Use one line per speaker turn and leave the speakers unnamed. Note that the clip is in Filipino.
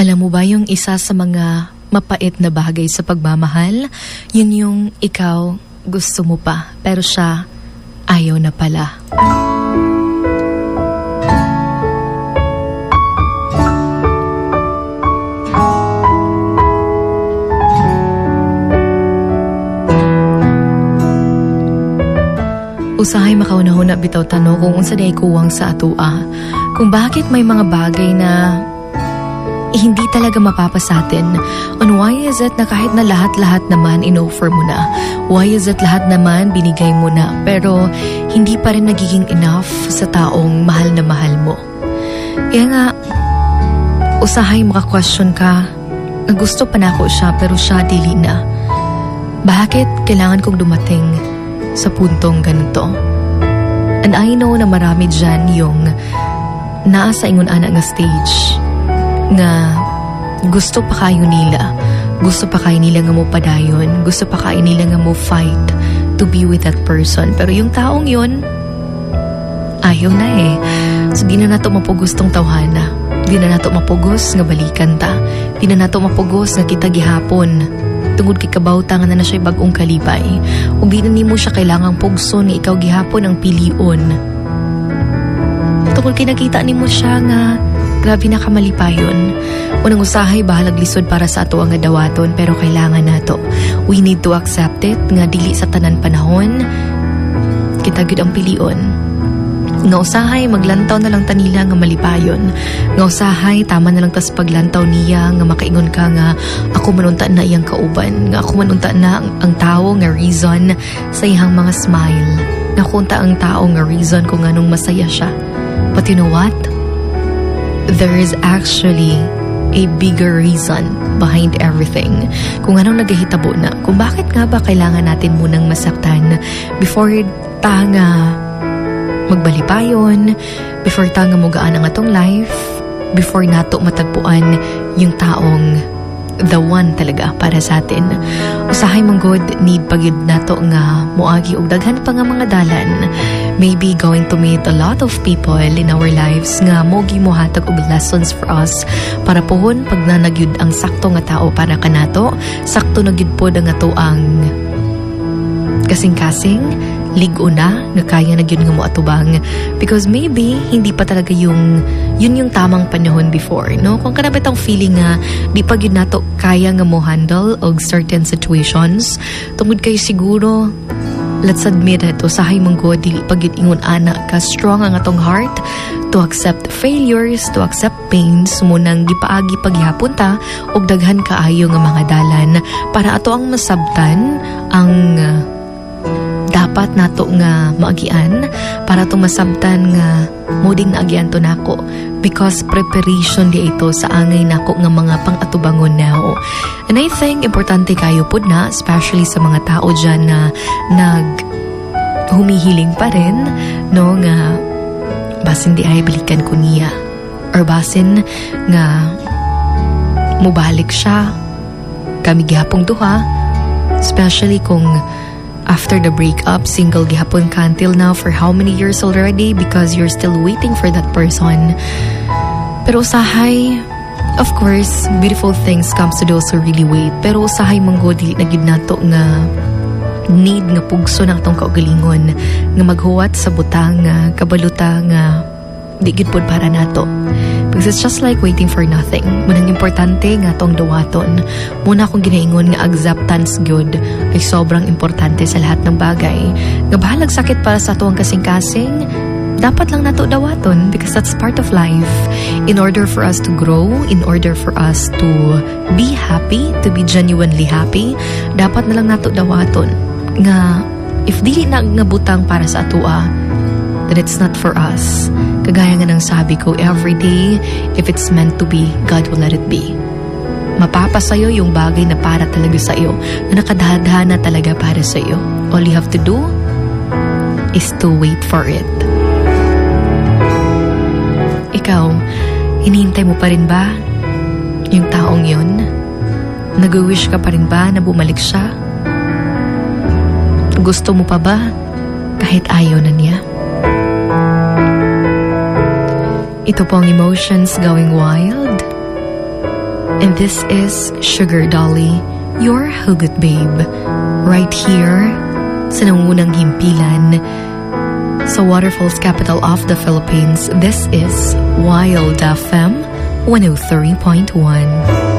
Alam mo ba yung isa sa mga mapait na bagay sa pagmamahal? Yun yung ikaw gusto mo pa, pero siya ayaw na pala. Usahay makaunahuna bitaw tano kung unsa day kuwang sa atua. Kung bakit may mga bagay na hindi talaga mapapasatin. On why is it na kahit na lahat-lahat naman in-offer mo na? Why is it lahat naman binigay mo na? Pero hindi pa rin nagiging enough sa taong mahal na mahal mo. Kaya nga, usahay maka-question ka, na gusto pa na ako siya pero siya dili na. Bakit kailangan kong dumating sa puntong ganito? And I know na marami dyan yung naasa ingon ana nga stage nga gusto pa kayo nila. Gusto pa kayo nila nga mo padayon. Gusto pa kayo nila nga mo fight to be with that person. Pero yung taong yun, ayaw na eh. So di na nato mapugos tong tawhana. Di na nato mapugos nga balikan ta. Di na nato mapugos nga kita gihapon. Tungod kay kabawta nga na na siya'y bagong kalipay. Ug di na nimo siya kailangang pugson nga ikaw gihapon ang pilion. Tungod kay nakita nimo siya nga Grabe na kamalipayon. Unang usahay bahalag lisod para sa ato ang dawaton pero kailangan nato. We need to accept it nga dili sa tanan panahon. Kita gyud ang pilion. Nga usahay maglantaw na lang tanila nga malipayon. Nga usahay tama na lang tas paglantaw niya nga makaingon ka nga ako manunta na iyang kauban. Nga ako manunta na ang, ang tao nga reason sa iyang mga smile. Nga kunta ang tao nga reason kung anong masaya siya. But you know what? There is actually a bigger reason behind everything. Kung anong nagahitabo na, kung bakit nga ba kailangan natin munang masaktan before ta nga magbalipayon, before ta nga mugaan ang atong life, before nato matagpuan yung taong the one talaga para sa atin. Usahay mong God, need pagyud nato nga muagi og daghan pa nga mga dalan. Maybe going to meet a lot of people in our lives nga mogi mo hatag og lessons for us para pohon pag nanagyud ang sakto nga tao para kanato, sakto na gyud pod ang ato ang kasing-kasing ligo na nga kaya na yun nga mo atubang. Because maybe hindi pa talaga yung yun yung tamang panahon before no? Kung kana bitang feeling nga di pa gyud nato kaya nga mo handle og certain situations tungod kay siguro let's admit it usahay mong god dili pa gyud ingon ana ka strong ang atong heart to accept failures to accept pains munang gipaagi paghihapon ta og daghan kaayo nga mga dalan. Para ato ang masabtan ang uh, dapat nato nga maagian para tumasabtan nga moding naagian to nako because preparation di ito sa angay nako nga mga pangatubangon now. And I think importante kayo pud na especially sa mga tao dyan na nag humihiling pa rin no nga basin di ay balikan ko niya or basin nga mubalik siya kami gihapong duha especially kung after the breakup, single gihapon ka until now for how many years already because you're still waiting for that person. Pero usahay, of course, beautiful things comes to those who really wait. Pero usahay manggo dili na gyud nato nga need nga pugso ng atong kaugalingon nga maghuwat sa butang nga kabaluta nga di gid pod para nato. Because it's just like waiting for nothing. Munang importante nga tong dawaton. Muna akong ginaingon nga acceptance good ay sobrang importante sa lahat ng bagay. Nga bahalag sakit para sa tuwang kasing-kasing, dapat lang nato dawaton because that's part of life. In order for us to grow, in order for us to be happy, to be genuinely happy, dapat na lang nato dawaton. Nga, if dili na nga butang para sa atua, that it's not for us. Kagaya nga ng sabi ko, every day, if it's meant to be, God will let it be. Mapapasayo yung bagay na para talaga sa iyo, na nakadahadhana talaga para sa iyo. All you have to do is to wait for it. Ikaw, hinihintay mo pa rin ba yung taong yun? Nag-wish ka pa rin ba na bumalik siya? Gusto mo pa ba kahit ayaw na niya? Ito po ang emotions going wild. this is Sugar Dolly, your hugot babe. Right here, sa nangunang himpilan, sa Waterfalls capital of the Philippines, this is Wild FM 103.1.